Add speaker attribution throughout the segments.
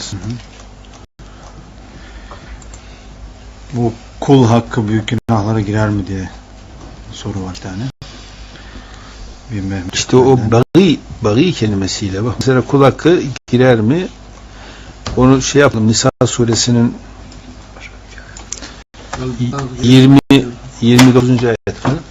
Speaker 1: noktasının bu kul hakkı büyük günahlara girer mi diye soru var bir tane. Bilmem.
Speaker 2: İşte o bari, bari kelimesiyle bak. Mesela kul hakkı girer mi? Onu şey yapalım. Nisa suresinin 20 29. ayet
Speaker 3: efendim.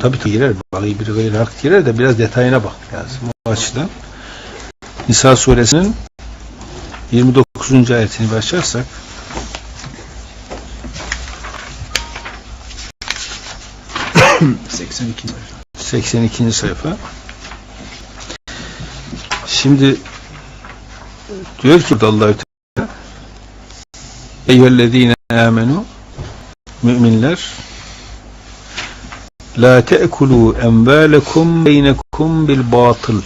Speaker 2: Tabii ki girer. Bari bir gayri hak girer de biraz detayına bak lazım. O açıdan. Nisa suresinin 29. ayetini başlarsak
Speaker 1: 82
Speaker 2: 82. sayfa. Şimdi diyor ki Allah-u Teala Eyyühellezine amenu müminler La te'kulu envalekum beynekum bil batıl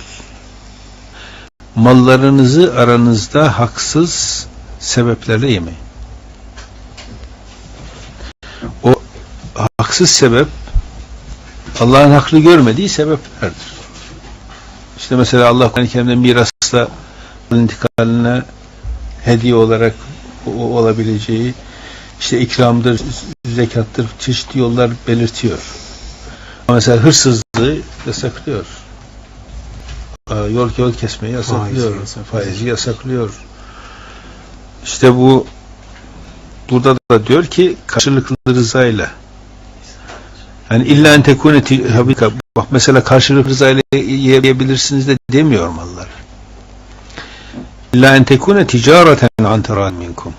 Speaker 2: Mallarınızı aranızda haksız sebeplerle yemeyin. O haksız sebep Allah'ın haklı görmediği sebeplerdir. İşte mesela Allah Kur'an-ı Kerim'de mirasla intikaline hediye olarak olabileceği işte ikramdır, zekattır, çeşitli yollar belirtiyor. Mesela hırsızlığı yasaklıyor. Yol yol kesmeyi yasaklıyor.
Speaker 1: Faizi yasaklıyor.
Speaker 2: Faizi yasaklıyor. İşte bu burada da diyor ki karşılıklı rızayla yani illa en tekune habika. Bak mesela karşılıklı rızayla yiyebilirsiniz de demiyor mallar. İlla en tekune ticareten an teran minkum.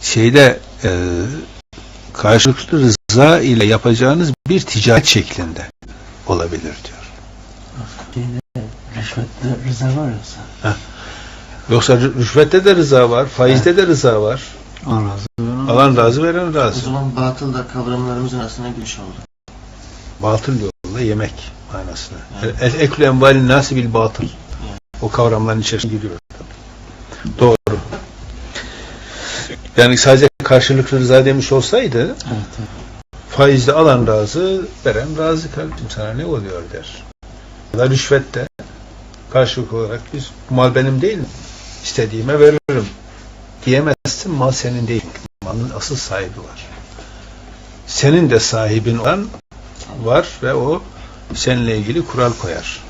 Speaker 2: Şeyde e, karşılıklı rıza ile yapacağınız bir ticaret şeklinde olabilir diyor.
Speaker 3: Şeyde, rüşvette rıza var yoksa.
Speaker 2: Yoksa rü- rüşvette de rıza var, faizde de rıza var.
Speaker 1: Allah razı olsun.
Speaker 2: Alan razı, veren
Speaker 3: O
Speaker 2: razı.
Speaker 3: zaman batıl da kavramlarımızın arasına giriş oldu.
Speaker 2: batıl yolla yemek manasına. El eklu envalin nasi bil batıl. O kavramların içerisine giriyor. Doğru. Yani sadece karşılıklı rıza demiş olsaydı
Speaker 3: Evet, evet.
Speaker 2: faizde alan razı, veren razı kardeşim sana ne oluyor der. Da rüşvette karşılık olarak biz mal benim değil mi? İstediğime veririm. Diyemezsin mal senin değil. Malın asıl sahibi var. Senin de sahibin olan var ve o seninle ilgili kural koyar.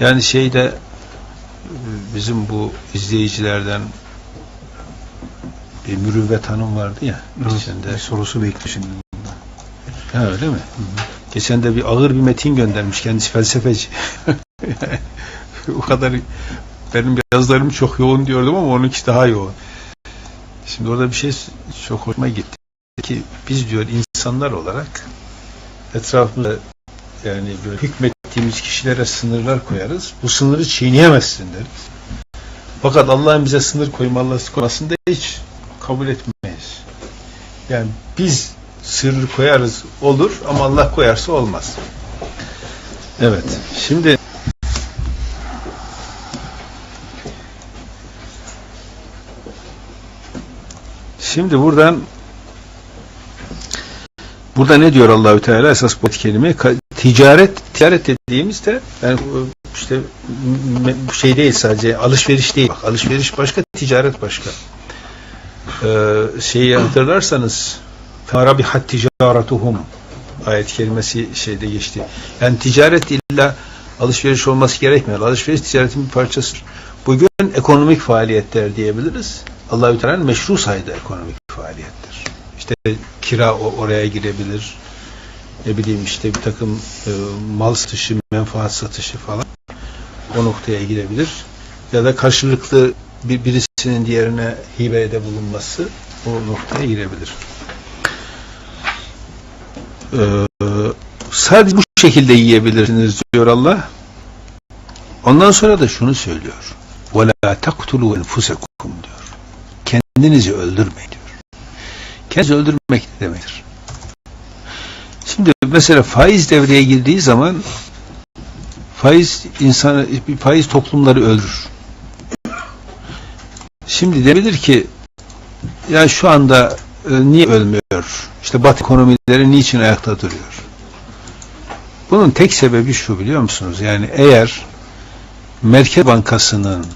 Speaker 2: Yani şeyde bizim bu izleyicilerden bir mürüvvet hanım vardı ya. Geçen de
Speaker 1: Bir sorusu bekliyor şimdi.
Speaker 2: Ha öyle mi? Geçen de bir ağır bir metin göndermiş kendisi felsefeci. o kadar benim yazılarım çok yoğun diyordum ama onunki daha yoğun. Şimdi orada bir şey çok hoşuma gitti. Ki biz diyor insanlar olarak etrafımızda yani böyle hükmettiğimiz kişilere sınırlar koyarız. Bu sınırı çiğneyemezsin deriz. Fakat Allah'ın bize sınır koyması konusunda hiç kabul etmeyiz. Yani biz sır koyarız olur ama Allah koyarsa olmaz. Evet. Şimdi Şimdi buradan burada ne diyor Allahü Teala esas bu kelime ticaret ticaret dediğimizde yani işte şey değil sadece alışveriş değil. Bak, alışveriş başka, ticaret başka. Ee, şeyi hatırlarsanız farabihat ticaretuhum ayet kelimesi şeyde geçti. Yani ticaret illa alışveriş olması gerekmiyor. Alışveriş ticaretin bir parçasıdır. Bugün ekonomik faaliyetler diyebiliriz. Allahü Teala'nın meşru saydığı ekonomik faaliyettir. İşte kira oraya girebilir. Ne bileyim işte bir takım e, mal satışı, menfaat satışı falan o noktaya girebilir. Ya da karşılıklı bir birisinin diğerine hibede bulunması o noktaya girebilir. Ee, sadece bu şekilde yiyebilirsiniz diyor Allah. Ondan sonra da şunu söylüyor. وَلَا تَقْتُلُوا اَنْفُسَكُمْ diyor. Kendinizi öldürmeyin diyor. Kendinizi öldürmek ne demektir? Şimdi mesela faiz devreye girdiği zaman faiz insanı, faiz toplumları öldürür. Şimdi denebilir ki ya şu anda e, niye ölmüyor? İşte Batı ekonomileri niçin ayakta duruyor? Bunun tek sebebi şu biliyor musunuz? Yani eğer Merkez Bankası'nın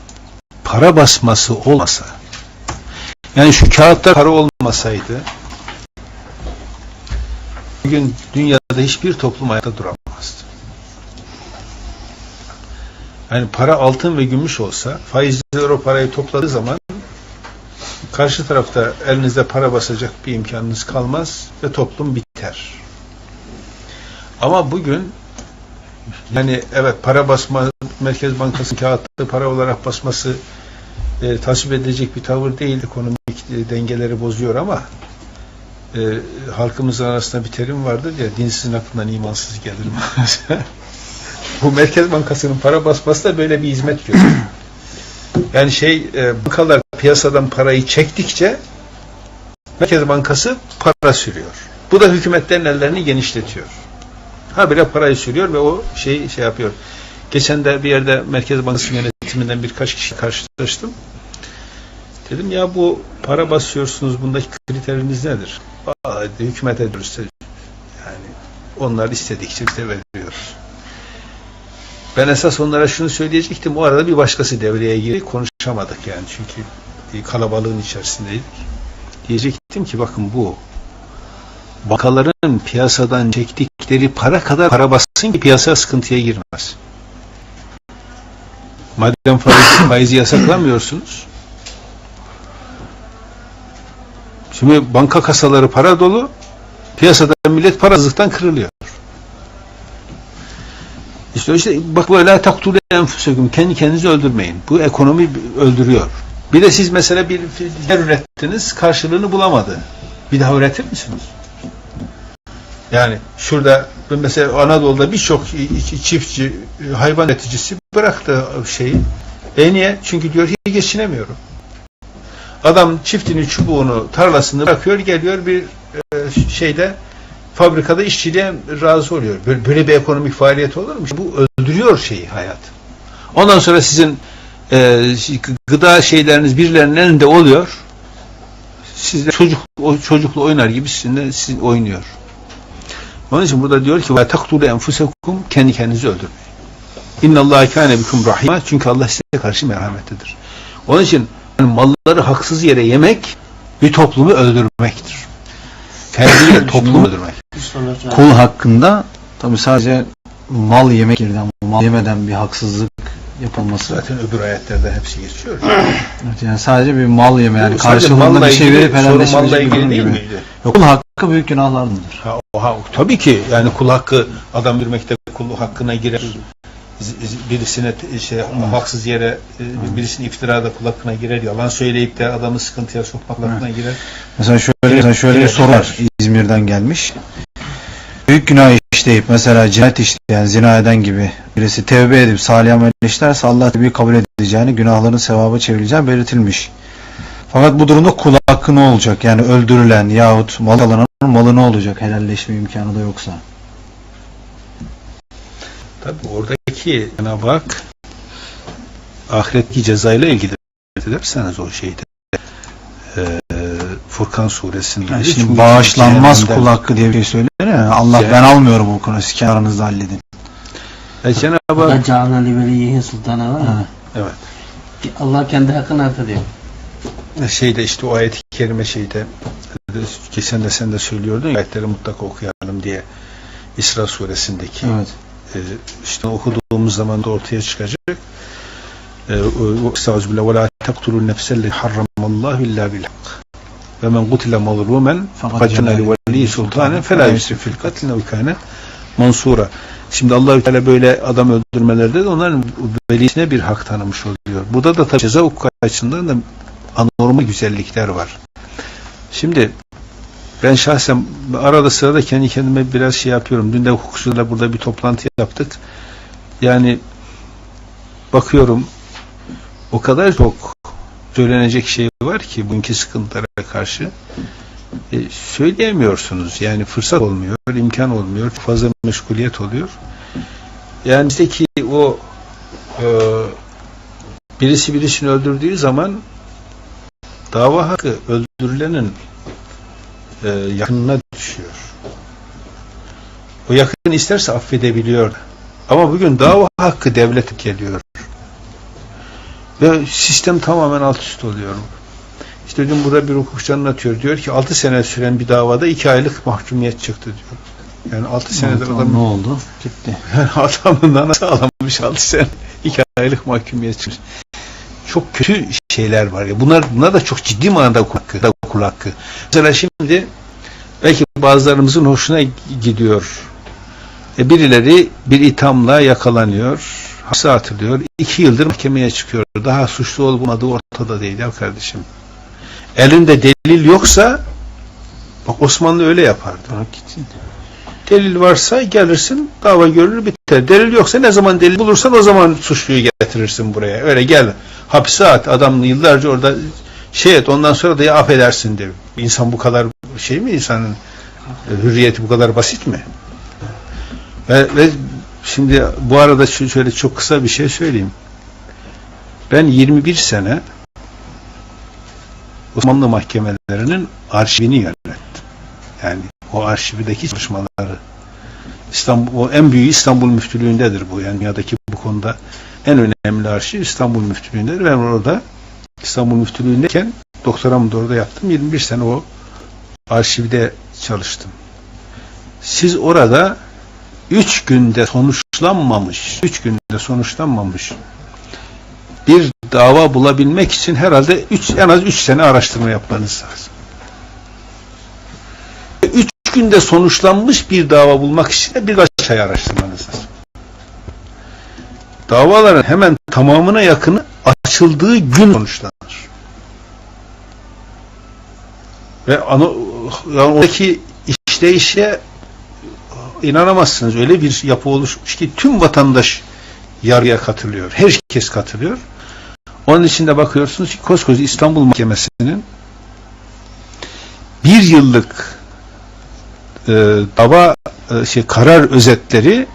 Speaker 2: para basması olmasa yani şu kağıtta para olmasaydı bugün dünyada hiçbir toplum ayakta duramazdı. Yani para altın ve gümüş olsa faizler o parayı topladığı zaman karşı tarafta elinizde para basacak bir imkanınız kalmaz ve toplum biter. Ama bugün yani evet para basma Merkez Bankası'nın kağıtlı para olarak basması e, tasvip edilecek bir tavır değil. Ekonomik e, dengeleri bozuyor ama e, halkımızın arasında bir terim vardır ya dinsizin aklından imansız gelir. Bu Merkez Bankası'nın para basması da böyle bir hizmet görüyor. Yani şey e, bankalar piyasadan parayı çektikçe Merkez Bankası para sürüyor. Bu da hükümetlerin ellerini genişletiyor. Ha bile parayı sürüyor ve o şey şey yapıyor. Geçen de bir yerde Merkez Bankası yönetiminden birkaç kişi karşılaştım. Dedim ya bu para basıyorsunuz bundaki kriteriniz nedir? Aa, hükümet ediyoruz. Yani onlar istedikçe bize veriyoruz. Ben esas onlara şunu söyleyecektim. O arada bir başkası devreye girdi. Konuşamadık yani çünkü kalabalığın içerisindeydik. Diyecektim ki bakın bu bankaların piyasadan çektikleri para kadar para bassın ki piyasa sıkıntıya girmez. Madem faiz, faizi yasaklamıyorsunuz şimdi banka kasaları para dolu piyasada millet parasızlıktan kırılıyor. İşte işte bak böyle taktulu enfüsüküm kendi kendinizi öldürmeyin. Bu ekonomi öldürüyor. Bir de siz mesela bir yer ürettiniz karşılığını bulamadı. Bir daha üretir misiniz? Yani şurada mesela Anadolu'da birçok çiftçi, hayvan üreticisi bıraktı şeyi. E niye? Çünkü diyor hiç geçinemiyorum. Adam çiftini, çubuğunu, tarlasını bırakıyor, geliyor bir e, şeyde fabrikada işçiliğe razı oluyor. Böyle bir ekonomik faaliyet olur mu? Bu öldürüyor şeyi hayat. Ondan sonra sizin e, gıda şeyleriniz birilerinin elinde oluyor. Siz de çocuk, o çocukla oynar gibi sizinle siz oynuyor. Onun için burada diyor ki taktulu enfusekum kendi kendinizi öldürmeyin. İnna Allah kâne bikum rahima çünkü Allah size karşı merhametlidir. Onun için yani malları haksız yere yemek bir toplumu öldürmektir. Ferdiyle toplumu öldürmek.
Speaker 1: Kul hakkında tabi sadece mal yemek yerine mal yemeden bir haksızlık yapılması.
Speaker 2: Zaten öbür ayetlerde hepsi geçiyor.
Speaker 1: Evet, yani sadece bir mal yeme yani karşılığında bir şey verip helalleşmeyecek bir durum gibi.
Speaker 2: miydi?
Speaker 1: Yok, kul hakkı büyük günahlardandır.
Speaker 2: Ha, oha, tabii ki yani kul hakkı adam yürümekte kul hakkına girer. Birisine şey, haksız yere e, birisinin iftirada kul hakkına girer. Yalan söyleyip de adamı sıkıntıya sokmak hakkına girer.
Speaker 1: Mesela şöyle mesela şöyle bir soru var. İzmir'den gelmiş. Büyük günah işleyip mesela cinayet işleyen, zina eden gibi birisi tevbe edip salih amel işlerse Allah tevbeyi kabul edeceğini, günahların sevabı çevrileceğini belirtilmiş. Fakat bu durumda kul hakkı ne olacak? Yani öldürülen yahut mal alanın malı ne olacak? Helalleşme imkanı da yoksa.
Speaker 2: Tabii oradaki Cenab-ı Hak ahiretki cezayla ilgili ederseniz o şeyde e, Furkan suresinde
Speaker 1: Yani şimdi bağışlanmaz
Speaker 2: cehennemden-
Speaker 1: kul hakkı diye bir şey söylüyor ya. Allah
Speaker 2: Cehennem-
Speaker 1: ben almıyorum bu konuyu. Siz kendi aranızda halledin.
Speaker 2: E, Cenab-ı Hak
Speaker 4: Canan Libeli'yi sultana var
Speaker 1: Ha.
Speaker 4: ya.
Speaker 2: evet
Speaker 4: Allah kendi hakkını hak ediyor.
Speaker 2: şeyde işte o ayet-i kerime şeyde geçen de sen de söylüyordun ya, ayetleri mutlaka okuyalım diye İsra suresindeki
Speaker 1: Evet.
Speaker 2: e, işte okuduğumuz zaman da ortaya çıkacak. E, Estağfirullah ve la taqtulun nefselleti harramallahu illa bil hak. Ve men qutile mazlumen
Speaker 1: Fakat
Speaker 2: faqad
Speaker 1: cenab-ı
Speaker 2: li veliyyi
Speaker 1: hak
Speaker 2: sultanen fela yusrif fil katl ve kana mansura. Şimdi Allahü Teala böyle adam öldürmelerde de onların velisine bir hak tanımış oluyor. Burada da tabii ceza hukuku açısından da anormal güzellikler var. Şimdi ben şahsen arada sırada kendi kendime biraz şey yapıyorum. Dün de hukukçularla burada bir toplantı yaptık. Yani bakıyorum o kadar çok söylenecek şey var ki bugünkü sıkıntılara karşı e, söyleyemiyorsunuz. Yani fırsat olmuyor, imkan olmuyor, fazla meşguliyet oluyor. Yani bizdeki o e, birisi birisini öldürdüğü zaman dava hakkı öldürülenin e, yakınına düşüyor. O yakın isterse affedebiliyor. Ama bugün dava hakkı devlet geliyor. Ve sistem tamamen alt üst oluyor. İşte dün burada bir hukukçu anlatıyor. Diyor ki 6 sene süren bir davada 2 aylık mahkumiyet çıktı diyor. Yani 6 senedir
Speaker 1: Ne
Speaker 2: adam
Speaker 1: oldu? Gitti.
Speaker 2: yani adamın anası ağlamış 6 sene 2 aylık mahkumiyet çıktı. Çok kötü şeyler var ya. Bunlar bunlar da çok ciddi manada kul hakkı. Da. Mesela şimdi belki bazılarımızın hoşuna gidiyor. E birileri bir ithamla yakalanıyor. Hapse atılıyor. iki yıldır mahkemeye çıkıyor. Daha suçlu olmadığı ortada değil ya kardeşim. Elinde delil yoksa bak Osmanlı öyle yapardı. Delil varsa gelirsin, dava görülür biter. Delil yoksa ne zaman delil bulursan o zaman suçluyu getirirsin buraya. Öyle gel hapse at adam yıllarca orada şey et ondan sonra da ya affedersin de. İnsan bu kadar şey mi insanın hürriyeti bu kadar basit mi? Ve, ve şimdi bu arada şöyle çok kısa bir şey söyleyeyim. Ben 21 sene Osmanlı mahkemelerinin arşivini yönettim. Yani o arşivdeki çalışmaları İstanbul o en büyüğü İstanbul Müftülüğündedir bu. Yani dünyadaki bu konuda en önemli arşiv İstanbul Müftülüğündedir. Ben orada İstanbul Müftülüğündeyken doktoramı da orada yaptım. 21 sene o arşivde çalıştım. Siz orada 3 günde sonuçlanmamış, 3 günde sonuçlanmamış bir dava bulabilmek için herhalde üç, en az 3 sene araştırma yapmanız lazım. 3 günde sonuçlanmış bir dava bulmak için de birkaç ay araştırmanız lazım. Davaların hemen tamamına yakını açıldığı gün sonuçlanır. Ve ana, yani oradaki işleyişe inanamazsınız. Öyle bir yapı oluşmuş ki tüm vatandaş yargıya katılıyor. Herkes katılıyor. Onun için de bakıyorsunuz ki koskoca İstanbul Mahkemesi'nin bir yıllık e, dava e, şey karar özetleri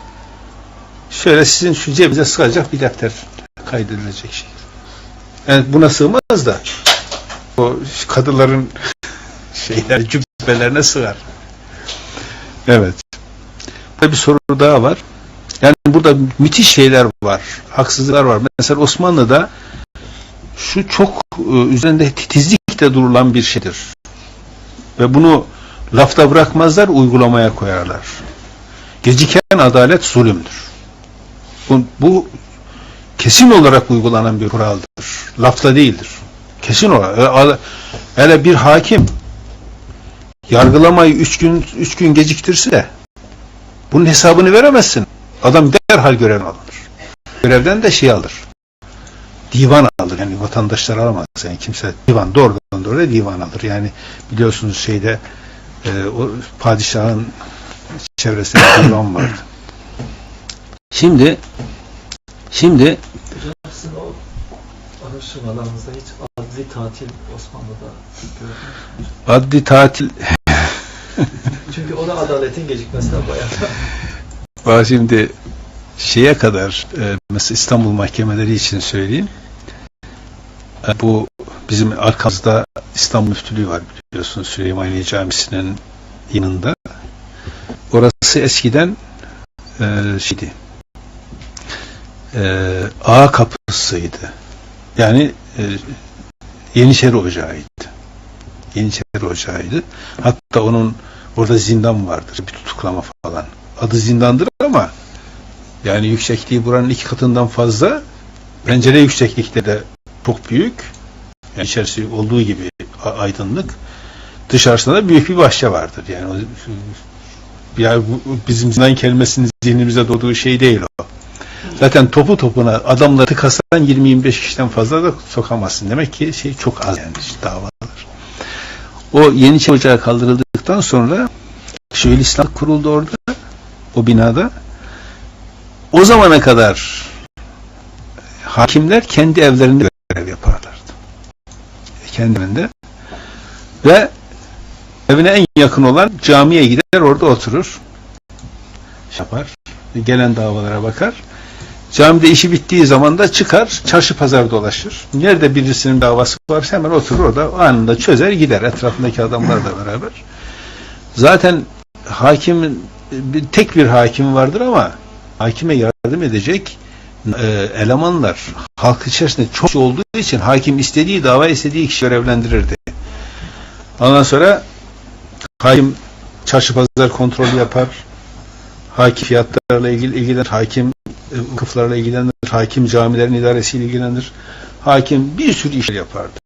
Speaker 2: şöyle sizin şu cebinize sığacak bir defter kaydedilecek şey. Yani buna sığmaz da o kadıların şeyler cübbelerine sığar. Evet. Bir soru daha var. Yani burada müthiş şeyler var. Haksızlıklar var. Mesela Osmanlı'da şu çok e, üzerinde titizlikle durulan bir şeydir. Ve bunu lafta bırakmazlar, uygulamaya koyarlar. Geciken adalet zulümdür. Bu, bu kesin olarak uygulanan bir kuraldır. Lafta değildir. Kesin olarak. Öyle- Hele bir hakim yargılamayı üç gün üç gün geciktirse bunun hesabını veremezsin. Adam derhal görevden alınır. Görevden de şey alır. Divan alır. Yani vatandaşlar alamaz. Yani kimse divan doğrudan doğruya divan alır. Yani biliyorsunuz şeyde e, o padişahın çevresinde divan vardı. Şimdi şimdi
Speaker 5: Sizin o araştırmalarınızda hiç adli tatil Osmanlı'da gördünüz mü?
Speaker 2: adli tatil
Speaker 5: Çünkü o da adaletin gecikmesine bayağı.
Speaker 2: şimdi şeye kadar e, mesela İstanbul mahkemeleri için söyleyeyim. E, bu bizim arkamızda İstanbul Müftülüğü var biliyorsunuz Süleymaniye Camisi'nin yanında. Orası eskiden e, şeydi. E, ağa kapısıydı. Yani e, Yeniçeri Ocağı'ydı. Yeniçeri Ocağı'ydı. Hatta onun orada zindan vardır. Bir tutuklama falan. Adı zindandır ama yani yüksekliği buranın iki katından fazla. Pencere yükseklikte de çok büyük. Yani içerisi olduğu gibi aydınlık. Dışarısında da büyük bir bahçe vardır. Yani bu, bizim zindan kelimesinin zihnimize doğduğu şey değil o. Zaten topu topuna adamları tıkasan 20-25 kişiden fazla da sokamazsın. Demek ki şey çok az yani davalar. O Yeniçeri Ocağı kaldırıldıktan sonra Şöyle İslam kuruldu orada o binada. O zamana kadar hakimler kendi evlerinde görev yaparlardı. Kendi evinde. Ve evine en yakın olan camiye gider orada oturur. Şey Yapar. Gelen davalara bakar. Camide işi bittiği zaman da çıkar, çarşı pazar dolaşır. Nerede birisinin davası varsa hemen oturur orada anında çözer gider etrafındaki adamlarla beraber. Zaten hakimin tek bir hakim vardır ama hakime yardım edecek e, elemanlar halk içerisinde çok olduğu için hakim istediği dava istediği kişi görevlendirirdi. Ondan sonra hakim çarşı pazar kontrolü yapar. Hakim fiyatlarla ilgili ilgilenir. Hakim e, vakıflarla ilgilenir. Hakim camilerin idaresiyle ilgilenir. Hakim bir sürü iş yapardı.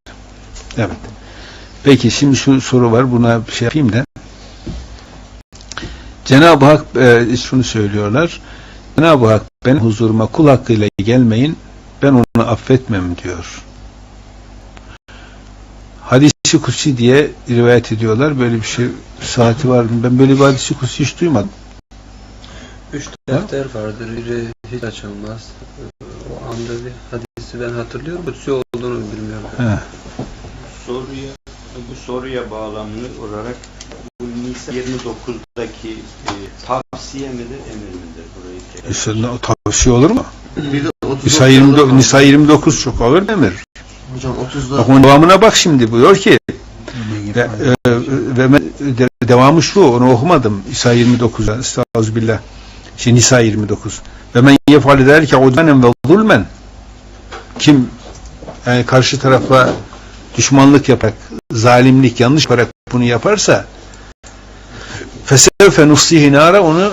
Speaker 2: Evet. Peki şimdi şu soru var. Buna bir şey yapayım da. Cenab-ı Hak e, şunu söylüyorlar. Cenab-ı Hak benim huzuruma kul hakkıyla gelmeyin. Ben onu affetmem diyor. Hadisi kutsi diye rivayet ediyorlar. Böyle bir şey saati var mı? Ben böyle bir hadisi kutsi hiç duymadım.
Speaker 6: Üç defter vardır. Biri hiç açılmaz. O anda bir hadisi ben hatırlıyorum. Kutsi olduğunu bilmiyorum.
Speaker 2: He.
Speaker 7: soruya bu soruya bağlamlı olarak bu Nisa 29'daki e, tavsiye midir, emir midir burayı?
Speaker 2: İşte ne- tavsiye olur mu?
Speaker 3: Bir de 30
Speaker 2: Nisa 29, Nisa 29 çok ağır demir.
Speaker 3: Hocam 30'da
Speaker 2: Bak onun devamına bak şimdi buyuyor ki ve, e, ve de- devamı şu onu okumadım İsa 29'a estağfirullah şey Nisa 29 ve men yefal ederke udanen ve zulmen kim yani karşı tarafa düşmanlık yaparak zalimlik yanlış yaparak bunu yaparsa fesevfe nuslihi nara onu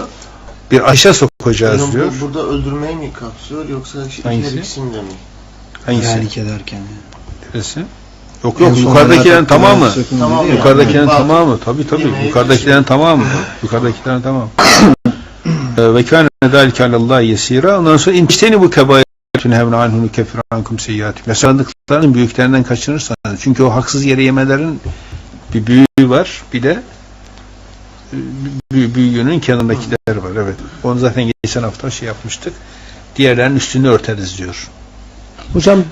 Speaker 2: bir aşağı sokacağız
Speaker 3: Hocam
Speaker 2: diyor.
Speaker 3: bu burada öldürmeyi mi kapsıyor yoksa
Speaker 2: Hangisi?
Speaker 3: ikisini de mi?
Speaker 2: Hangisi?
Speaker 1: Yani ederken.
Speaker 2: Neresi? Yok yok yukarıdakilerin tamamı.
Speaker 3: Tamam.
Speaker 2: Yukarıdakilerin tamamı tabii tabii yukarıdakilerin tamamı yukarıdakilerin tamamı ve kâne dâlike alallâhi yesîrâ ondan sonra inçteni bu kebaîretün hevne anhunu kefir ankum seyyâtim yasakladıklarının büyüklerinden kaçınırsanız çünkü o haksız yere yemelerin bir büyüğü var bir de e, büyü, büyüğünün kenarındakiler var evet onu zaten geçen hafta şey yapmıştık diğerlerinin üstünü örteriz diyor
Speaker 8: Hocam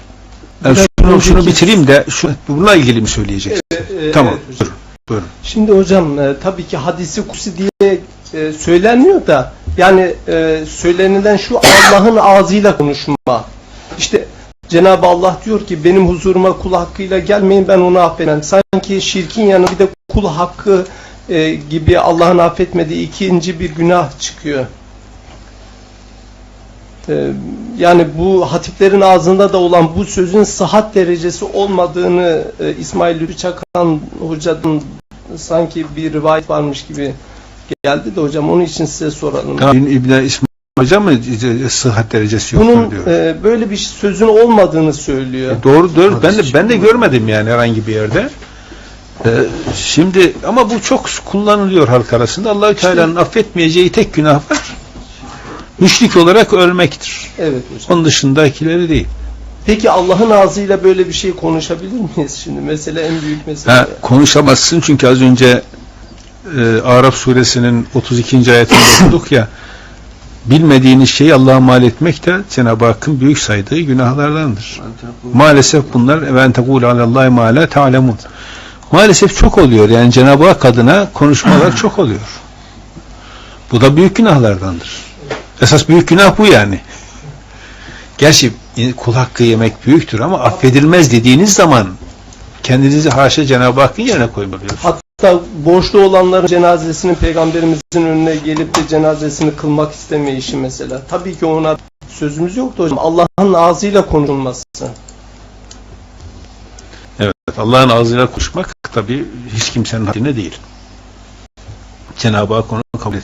Speaker 2: yani şunu, şunu bitireyim de şu, bununla ilgili mi söyleyeceksin?
Speaker 8: e,
Speaker 2: tamam.
Speaker 8: evet hocam.
Speaker 2: Buyurun.
Speaker 8: Şimdi hocam e, tabii ki hadisi kusi diye e, söylenmiyor da yani e, söylenilen şu Allah'ın ağzıyla konuşma. İşte Cenab-ı Allah diyor ki benim huzuruma kul hakkıyla gelmeyin ben onu affetmem. Sanki şirkin yanı bir de kul hakkı e, gibi Allah'ın affetmediği ikinci bir günah çıkıyor. E, yani bu hatiplerin ağzında da olan bu sözün sıhhat derecesi olmadığını e, İsmail Lütfü Çakan hocadan sanki bir rivayet varmış gibi geldi de hocam onun için size soralım.
Speaker 2: Tamam. İbn İsmail Hocam mı sıhhat derecesi yoktur
Speaker 8: Bunun
Speaker 2: diyor.
Speaker 8: e, böyle bir sözün olmadığını söylüyor.
Speaker 2: E, doğru doğru. Ben de ben de görmedim yani herhangi bir yerde. E, şimdi ama bu çok kullanılıyor halk arasında. Allahü Teala'nın affetmeyeceği tek günah var. Müşrik olarak ölmektir.
Speaker 8: Evet hocam.
Speaker 2: Onun dışındakileri değil.
Speaker 8: Peki Allah'ın ağzıyla böyle bir şey konuşabilir miyiz şimdi? Mesele en büyük mesele.
Speaker 2: Ha, konuşamazsın çünkü az önce e, Araf suresinin 32. ayetinde okuduk ya bilmediğiniz şeyi Allah'a mal etmek de Cenab-ı Hakk'ın büyük saydığı günahlardandır. Maalesef bunlar ve en tekul alallahi ma la ta'lemun. Maalesef çok oluyor. Yani Cenab-ı Hak adına konuşmalar çok oluyor. Bu da büyük günahlardandır. Esas büyük günah bu yani. Gerçi kul hakkı yemek büyüktür ama affedilmez dediğiniz zaman kendinizi haşa Cenab-ı Hakk'ın yerine koymalıyorsunuz.
Speaker 8: Hatta borçlu olanların cenazesinin peygamberimizin önüne gelip de cenazesini kılmak istemeyişi mesela. Tabii ki ona sözümüz yoktu hocam. Allah'ın ağzıyla konuşulması.
Speaker 2: Evet, Allah'ın ağzıyla konuşmak tabii hiç kimsenin haddine değil. Cenab-ı Hak onu kabul